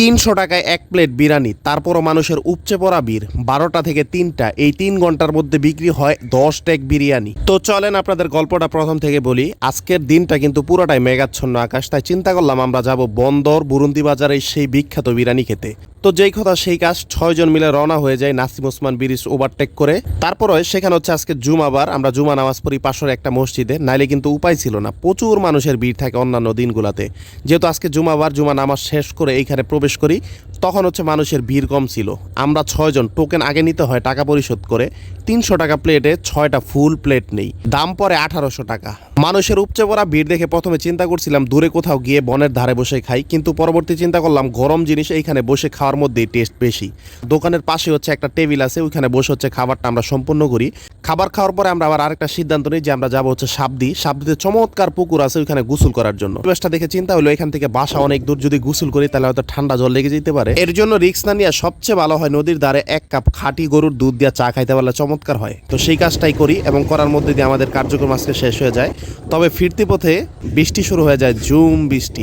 তিনশো টাকায় এক প্লেট বিরিয়ানি, তারপরও মানুষের উপচে পড়া বীর বারোটা থেকে তিনটা, এই তিন ঘণ্টার মধ্যে বিক্রি হয় দশ ট্যাগ বিরিয়ানি। তো চলেন আপনাদের গল্পটা প্রথম থেকে বলি, আজকের দিনটা কিন্তু পুরোটাই মেঘাচ্ছন্ন আকাশ, তাই চিন্তা করলাম আমরা যাব বন্দর বুরুন্দি বাজারে সেই বিখ্যাত বিরিয়ানি খেতে। তো যেই কথা সেই কাজ ছয়জন মিলে রওনা হয়ে যায় নাসিম ওসমান ব্রিজ ওভারটেক করে। তারপরে সেখানে হচ্ছে আজকে জুমাবার, আমরা জুমা নামাজ পড়ি পাশের একটা মসজিদে, নাইলে কিন্তু উপায় ছিল না, প্রচুর মানুষের ভিড় থাকে অন্যান্য দিনগুলোতে। যেহেতু আজকে জুমাবার, জুমা নামাজ শেষ করে এইখানে প্রবেশ করি, তখন হচ্ছে মানুষের ভিড় কম ছিল। আমরা ছয়জন টোকেন আগে নিতে হয় টাকা পরিশোধ করে, তিনশো টাকা প্লেটে ছয়টা ফুল প্লেট নেই। দাম পরে আঠারোশো টাকা। মানুষের উপচে পড়া ভিড় দেখে প্রথমে চিন্তা করছিলাম, দূরে কোথাও গিয়ে বনের ধারে বসে খাই, কিন্তু পরবর্তী চিন্তা করলাম, গরম জিনিস এইখানে বসে খাওয়ার মধ্যেই টেস্ট বেশি। দোকানের পাশে হচ্ছে একটা টেবিল আছে, ওইখানে বসে হচ্ছে খাবারটা আমরা সম্পূর্ণ করি। খাবার খাওয়ার পরে আমরা আবার আরেকটা সিদ্ধান্ত নিই যে আমরা যাব হচ্ছে সাবদি সাবদিতে চমৎকার পুকুর আছে ওইখানে গোসল করার জন্য। পরিবেশটা দেখে চিন্তা হলো এখান থেকে বাসা অনেক দূর, যদি গোসল করি তাহলে হয়তো ঠান্ডা জল লেগে যেতে পারে। এর জন্য রিক্স না নিয়ে সবচেয়ে ভালো হয় নদীর ধারে এক কাপ খাঁটি গরুর দুধ দিয়ে চা খাইতে পারলে চমৎকার হয়। তো সেই কাজটাই করি এবং করার মধ্যে দিয়ে আমাদের কার্যক্রম আজকে শেষ হয়ে যায়। তবে ফিরতি পথে বৃষ্টি শুরু হয়ে যায় জুম বৃষ্টি।